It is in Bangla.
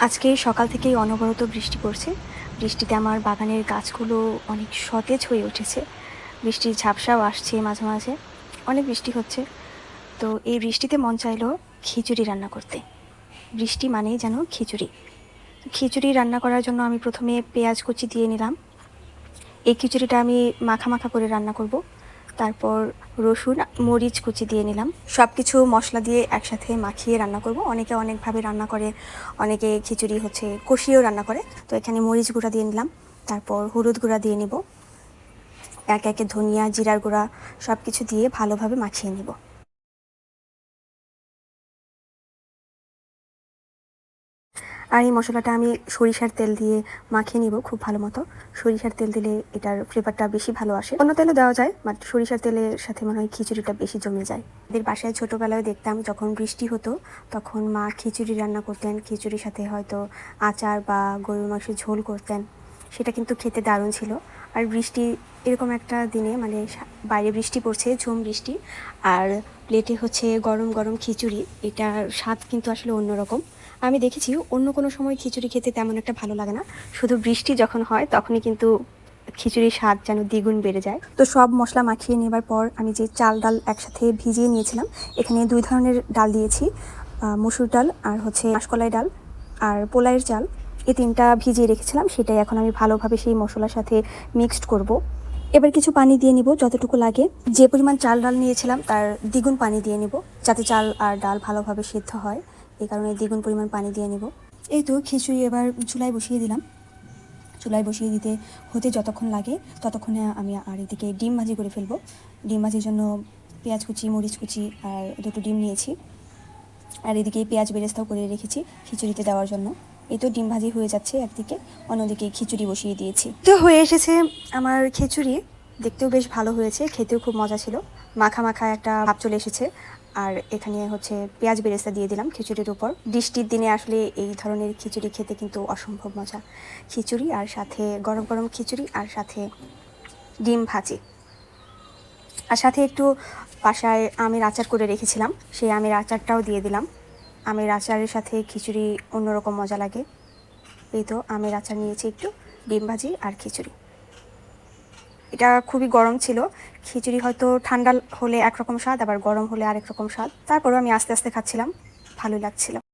আজকে সকাল থেকেই অনবরত বৃষ্টি পড়ছে। বৃষ্টিতে আমার বাগানের গাছগুলো অনেক সতেজ হয়ে উঠেছে। বৃষ্টির ঝাপসাও আসছে মাঝে মাঝে। অনেক বৃষ্টি হচ্ছে। তো এই বৃষ্টিতে মন চাইলো খিচুড়ি রান্না করতে। বৃষ্টি মানেই যেন খিচুড়ি। খিচুড়ি রান্না করার জন্য আমি প্রথমে পেঁয়াজ কুচি দিয়ে নিলাম। এই খিচুড়িটা আমি মাখা মাখা করে রান্না করব। তারপর রসুন, মরিচ কুচি দিয়ে নিলাম। সব কিছু মশলা দিয়ে একসাথে মাখিয়ে রান্না করব। অনেকে অনেকভাবে রান্না করে, অনেকে খিচুড়ি হচ্ছে কষিয়েও রান্না করে। তো এখানে মরিচ গুঁড়া দিয়ে নিলাম। তারপর হলুদ গুঁড়া দিয়ে নিব। এক একে ধনিয়া, জিরার গুঁড়া সব কিছু দিয়ে ভালোভাবে মাখিয়ে নিব। আর এই মশলাটা আমি সরিষার তেল দিয়ে মাখিয়ে নিব খুব ভালো মতো। সরিষার তেল দিলে এটার ফ্লেভারটা বেশি ভালো আসে। অন্য তেলও দেওয়া যায় বাট সরিষার তেলের সাথে মনে হয় খিচুড়িটা বেশি জমে যায়। এদের বাসায় ছোটোবেলায় দেখতাম যখন বৃষ্টি হতো, তখন মা খিচুড়ি রান্না করতেন। খিচুড়ির সাথে হয়তো আচার বা গরুর মাংসের ঝোল করতেন। সেটা কিন্তু খেতে দারুণ ছিল। আর বৃষ্টি, এরকম একটা দিনে মানে বাইরে বৃষ্টি পড়ছে, ঝুম বৃষ্টি। আর প্লেটে হচ্ছে গরম গরম খিচুড়ি, এটার স্বাদ কিন্তু আসলে অন্যরকম। আমি দেখেছি অন্য কোনো সময় খিচুড়ি খেতে তেমন একটা ভালো লাগে না। শুধু বৃষ্টি যখন হয়, তখনই কিন্তু খিচুড়ির স্বাদ যেন দ্বিগুণ বেড়ে যায়। তো সব মশলা মাখিয়ে নেবার পর আমি যে চাল ডাল একসাথে ভিজিয়ে নিয়েছিলাম, এখানে দুই ধরনের ডাল দিয়েছি। মসুর ডাল আর হচ্ছে মাসকলাই ডাল। আর পোলাইয়ের চাল এই তিনটা ভিজিয়ে রেখেছিলাম, সেটাই এখন আমি ভালোভাবে সেই মশলার সাথে মিক্সড করব। এবার কিছু পানি দিয়ে নিব, যতটুকু লাগে। যে পরিমাণ চাল ডাল নিয়েছিলাম, তার দ্বিগুণ পানি দিয়ে নিব, যাতে চাল আর ডাল ভালোভাবে সিদ্ধ হয়। এই কারণে দ্বিগুণ পরিমাণ পানি দিয়ে নিব। এই তো খিচুড়ি এবার চুলায় বসিয়ে দিলাম। চুলায় বসিয়ে দিতে হতে যতক্ষণ লাগে, ততক্ষণে আমি আর এদিকে ডিম ভাজি করে ফেলব। ডিম ভাজির জন্য পেঁয়াজ কুচি, মরিচ কুচি আর দুটো ডিম নিয়েছি। আর এদিকে পেঁয়াজ বেরেস্তাও করে রেখেছি খিচুড়িতে দেওয়ার জন্য। এই তো ডিম ভাজি হয়ে যাচ্ছে একদিকে, অন্যদিকে খিচুড়ি বসিয়ে দিয়েছি। তো হয়ে এসেছে আমার খিচুড়ি, দেখতেও বেশ ভালো হয়েছে, খেতেও খুব মজা ছিল। মাখা মাখা একটা ভাব চলে এসেছে, আর এখানে হচ্ছে পেঁয়াজ বেরেস্তা দিয়ে দিলাম খিচুড়ির উপর। বৃষ্টির দিনে আসলে এই ধরনের খিচুড়ি খেতে কিন্তু অসম্ভব মজা। খিচুড়ি আর সাথে গরম গরম খিচুড়ি আর সাথে ডিম ভাজি। আর সাথে একটু বাসায় আমের আচার করে রেখেছিলাম, সেই আমের আচারটাও দিয়ে দিলাম। আমের আচারের সাথে খিচুড়ি অন্যরকম মজা লাগে। এই তো আমের আচার নিয়েছি একটু, ডিম ভাজি আর খিচুড়ি। এটা খুবই গরম ছিল, খিচুড়ি হয়তো ঠান্ডা হলে একরকম স্বাদ, আবার গরম হলে আরেক রকম স্বাদ। তারপরেও আমি আস্তে আস্তে খাচ্ছিলাম, ভালোই লাগছিল।